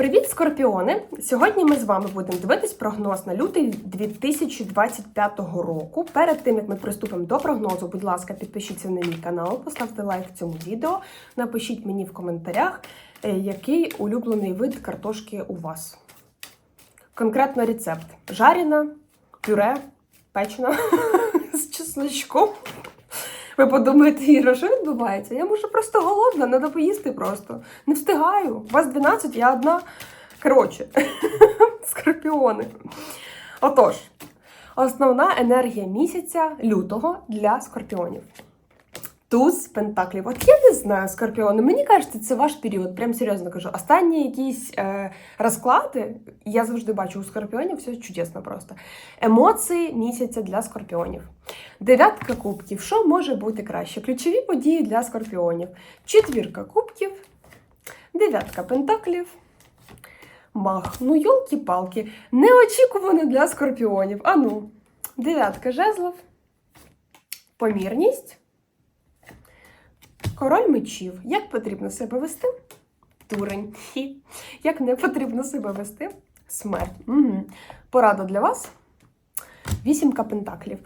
Привіт, скорпіони! Сьогодні ми з вами будемо дивитись прогноз на лютий 2025 року. Перед тим як ми приступимо до прогнозу, будь ласка, підпишіться на мій канал, поставте лайк цьому відео, напишіть мені в коментарях, е, який улюблений вид картошки у вас. Конкретно рецепт: жарена, пюре, печена з чесночком. Ви подумаєте, Іра, що відбувається? Я може просто голодна, треба поїсти просто. Не встигаю. У Вас 12, я одна. Коротше, скорпіони. Отож, основна енергія місяця лютого для скорпіонів. Туз пентаклів. От я не знаю, скорпіони. Мені кажеться, це ваш період. Прям серйозно кажу. Останні якісь е, розклади, я завжди бачу у скорпіонів, все чудесно просто. Емоції місяця для скорпіонів. Дев'ятка кубків. Що може бути краще? Ключові події для скорпіонів. Четвірка кубків, дев'ятка пентаклів. Мах. Ну, йолки-палки. Неочікувано для скорпіонів. Ану, дев'ятка жезлов. Помірність. Король мечів. Як потрібно себе вести? Турень. Як не потрібно себе вести? Смерть. Угу. Порада для вас. Вісімка пентаклів.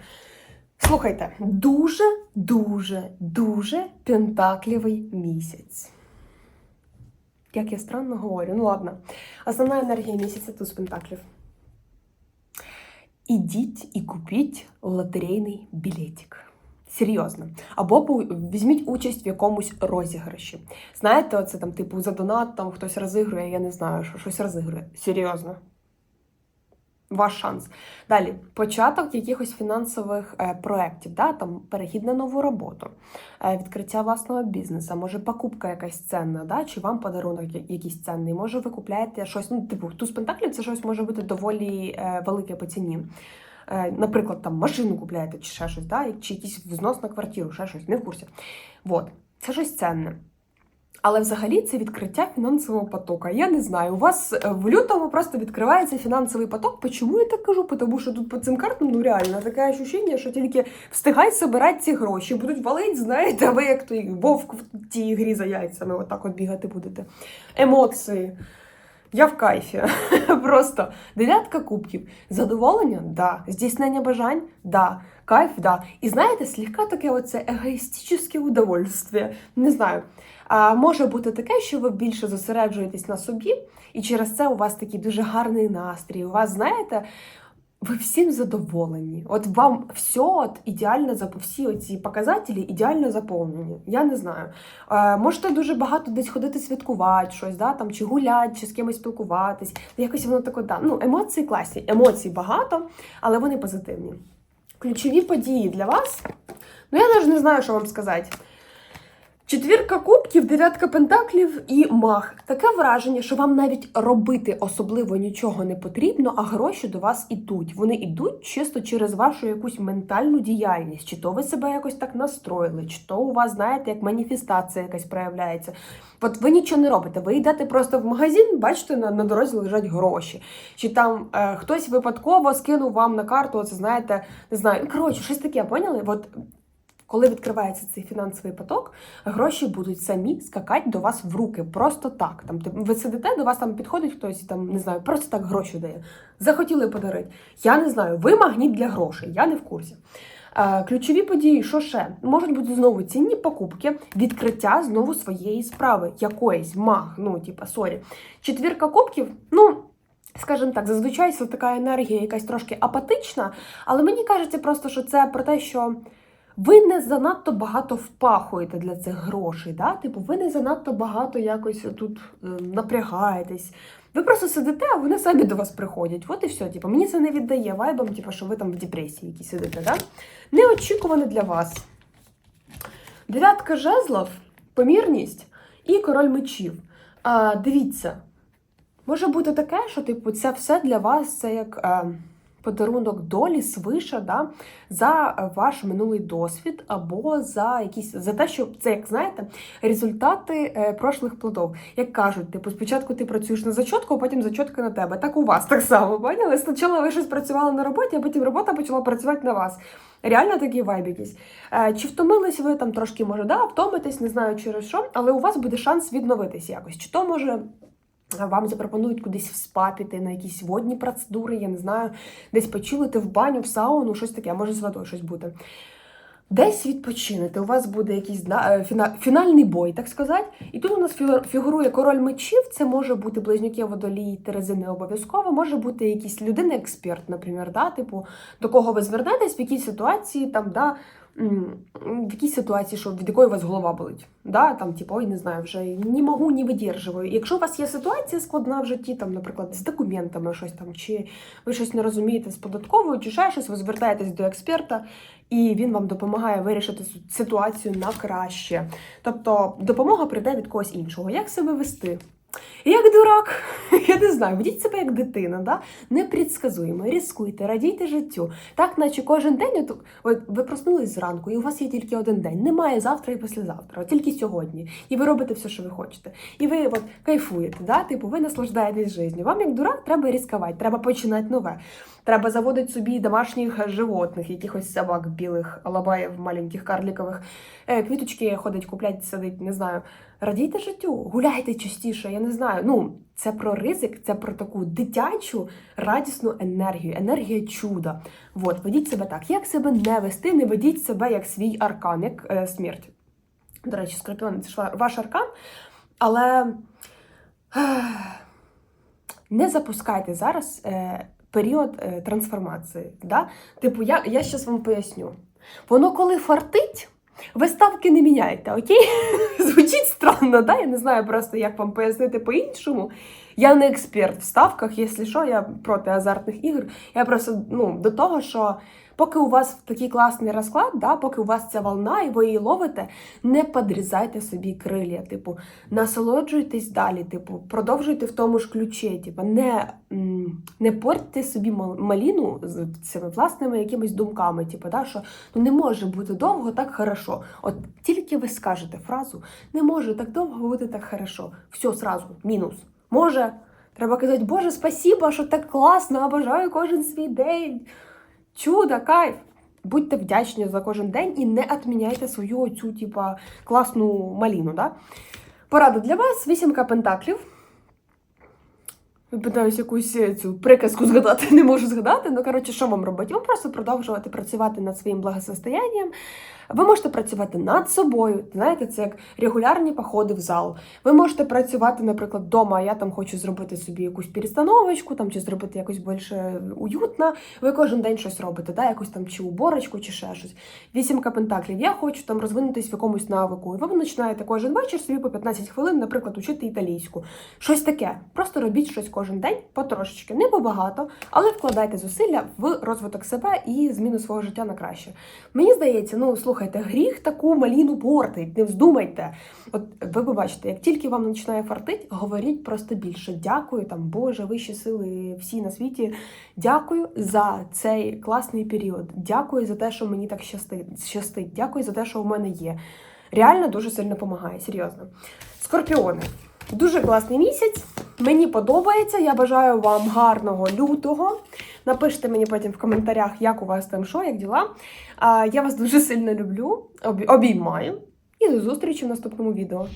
Слухайте, дуже, дуже, дуже пентаклівий місяць. Як я странно говорю, ну ладно. Основна енергія місяця тут з пентаклів. Ідіть і купіть лотерейний білетик. Серйозно. Або візьміть участь в якомусь розіграші. Знаєте, оце там, типу, за донат там хтось розігрує, я не знаю, що щось розігрує. Серйозно. Ваш шанс. Далі, початок якихось фінансових е, проєктів, да? там перехід на нову роботу, е, відкриття власного бізнесу, може покупка якась ценна, да? чи вам подарунок якийсь ценний, може ви купляєте щось, ну, типу, туз пентаклів це щось може бути доволі е, велике по ціні. Е, наприклад, там машину купляєте чи ще щось, да? чи якийсь взнос на квартиру, ще щось, не в курсі. От, це щось ценне. Але взагалі це відкриття фінансового потока. Я не знаю, у вас е, в лютому просто відкривається фінансовий поток. Почому я так кажу? Тому що тут по цим картам ну реально таке ощущення, що тільки встигай собирати ці гроші, будуть валить, знаєте, ви як той вовк в тій грі за яйцями, отак от бігати будете. Емоції. Я в кайфі. Просто дев'ятка кубків. Задоволення? Да. Здійснення бажань? Да. Кайф, да. І знаєте, слегка таке оце егоїстичне удовольствие. Не знаю. А може бути таке, що ви більше зосереджуєтесь на собі, і через це у вас такий дуже гарний настрій. У вас, знаєте, ви всім задоволені. От вам все от ідеально всі оці показателі ідеально заповнені. Я не знаю. Е, можете дуже багато десь ходити святкувати щось, да, там, чи гуляти, чи з кимось спілкуватись. Якось воно таке, да. ну, емоції класні, емоцій багато, але вони позитивні. Ключові події для вас. Ну, я навіть не знаю, що вам сказати. Четвірка кубків, дев'ятка пентаклів і мах. Таке враження, що вам навіть робити особливо нічого не потрібно, а гроші до вас ідуть. Вони йдуть чисто через вашу якусь ментальну діяльність. Чи то ви себе якось так настроїли, чи то у вас, знаєте, як маніфестація якась проявляється. От ви нічого не робите. Ви йдете просто в магазин, бачите, на, на дорозі лежать гроші. Чи там е, хтось випадково скинув вам на карту, оце знаєте, не знаю. Коротше, щось таке, поняли? От коли відкривається цей фінансовий поток, гроші будуть самі скакати до вас в руки. Просто так. Там ви сидите, до вас там підходить хтось, там не знаю, просто так гроші дає. Захотіли подарити. Я не знаю, ви магніт для грошей, я не в курсі. Ключові події, що ще? Можуть бути знову цінні покупки, відкриття знову своєї справи, якоїсь маг, ну, типа, сорі. Четвірка кубків, ну. Скажімо так, зазвичай це така енергія якась трошки апатична, але мені кажеться просто, що це про те, що ви не занадто багато впахуєте для цих грошей. Да? Типу, ви не занадто багато якось тут е, напрягаєтесь. Ви просто сидите, а вони самі до вас приходять. От і все. Типу, мені це не віддає вайбам, типу, що ви там в депресії якісь сидите. Да? Неочікуване для вас. Дев'ятка жезлов, помірність і король мечів. А, дивіться, може бути таке, що типу, це все для вас це як. е, подарунок долі свиша да, за е, ваш минулий досвід, або за якісь за те, що це, як знаєте, результати е, прошлих плодов. Як кажуть, типу, спочатку ти працюєш на зачотку, а потім зачотка на тебе. Так у вас так само, поняли? Спочатку ви щось працювали на роботі, а потім робота почала працювати на вас. Реально такий вайб якийсь. Е, Чи втомились ви там трошки, може, да, втомитесь, не знаю через що, але у вас буде шанс відновитись якось. Чи то може. Вам запропонують кудись в спа піти на якісь водні процедури, я не знаю, десь почилити в баню, в сауну, щось таке, може з водою щось бути. Десь відпочинете, у вас буде якийсь е, фіна- фінальний бой, так сказати. І тут у нас фігурує король мечів. Це може бути близнюки водолій, Терези не обов'язково, може бути якийсь людина-експерт, наприклад, да, типу, до кого ви звернетесь, в якій ситуації, там, да, в якій ситуації, що від якої у вас голова болить. Да, там, типу, ой, не знаю, вже не можу, не видержую. Якщо у вас є ситуація складна в житті, там, наприклад, з документами щось там, чи ви щось не розумієте з податковою, чи ще щось, ви звертаєтесь до експерта, і він вам допомагає вирішити ситуацію на краще. Тобто допомога прийде від когось іншого. Як себе вести? Як дурак, я не знаю, ведіть себе як дитина, да? непредсказуємо, ризикуйте, радійте життю. Так, наче кожен день, от, от ви проснулись зранку, і у вас є тільки один день. Немає завтра і післязавтра, тільки сьогодні. І ви робите все, що ви хочете. І ви от, кайфуєте, да? типу, ви наслаждаєтесь життю. Вам, як дурак, треба ризикувати, треба починати нове. Треба заводити собі домашніх животних, якихось собак білих, алабаїв, маленьких, карлікових. Е, квіточки ходить, куплять, сидить, не знаю. Радійте життю, гуляйте частіше, я не знаю. Ну, це про ризик, це про таку дитячу радісну енергію, енергія чуда. От, ведіть себе так. Як себе не вести, не ведіть себе як свій аркан, як е, смерть. До речі, скорпіон це ж ваш аркан, але не запускайте зараз е, період е, трансформації. Да? Типу, я, я щас вам поясню. Воно коли фартить, ви ставки не міняєте, окей? Звучить странно, да? Я не знаю просто, як вам пояснити по-іншому. Я не експерт в ставках, якщо що, я проти азартних ігор. Я просто ну, до того, що поки у вас такий класний розклад, да, поки у вас ця волна і ви її ловите, не подрізайте собі крилля. Типу, насолоджуйтесь далі, типу, продовжуйте в тому ж ключі. Типу, не, не портьте собі мал- маліну з цими власними якимись думками. Типу, да, що ну, не може бути довго так хорошо. От тільки ви скажете фразу, не може так довго бути так хорошо. Все, сразу, мінус. Може. Треба казати, Боже, спасіба, що так класно, обожаю кожен свій день. Чудо, кайф. Будьте вдячні за кожен день і не відміняйте свою оцю, типа, класну маліну. Да? Порада для вас: вісімка пентаклів. Питаюсь якусь е, цю приказку згадати, не можу згадати. Ну, коротше, що вам робити? Вам просто продовжувати працювати над своїм благосостоянням. Ви можете працювати над собою. Знаєте, це як регулярні походи в зал. Ви можете працювати, наприклад, вдома. Я там хочу зробити собі якусь перестановочку, там чи зробити якось більше уютно. Ви кожен день щось робите, да? якусь там чи уборочку, чи ще щось. Вісімка пентаклів. Я хочу там розвинутись в якомусь навику. І ви починаєте кожен вечір собі по 15 хвилин, наприклад, учити італійську. Щось таке. Просто робіть щось кожен день, потрошечки, не побагато, але вкладайте зусилля в розвиток себе і зміну свого життя на краще. Мені здається, ну слухайте, гріх таку маліну портить, не вздумайте. От ви побачите, як тільки вам починає фартить, говоріть просто більше. Дякую, там Боже, вищі сили, всі на світі. Дякую за цей класний період. Дякую за те, що мені так щастить. щастить. Дякую за те, що у мене є. Реально дуже сильно допомагає, серйозно. Скорпіони. Дуже класний місяць. Мені подобається. Я бажаю вам гарного лютого. Напишіть мені потім в коментарях, як у вас там що, як діла. Я вас дуже сильно люблю, обіймаю. І до зустрічі в наступному відео.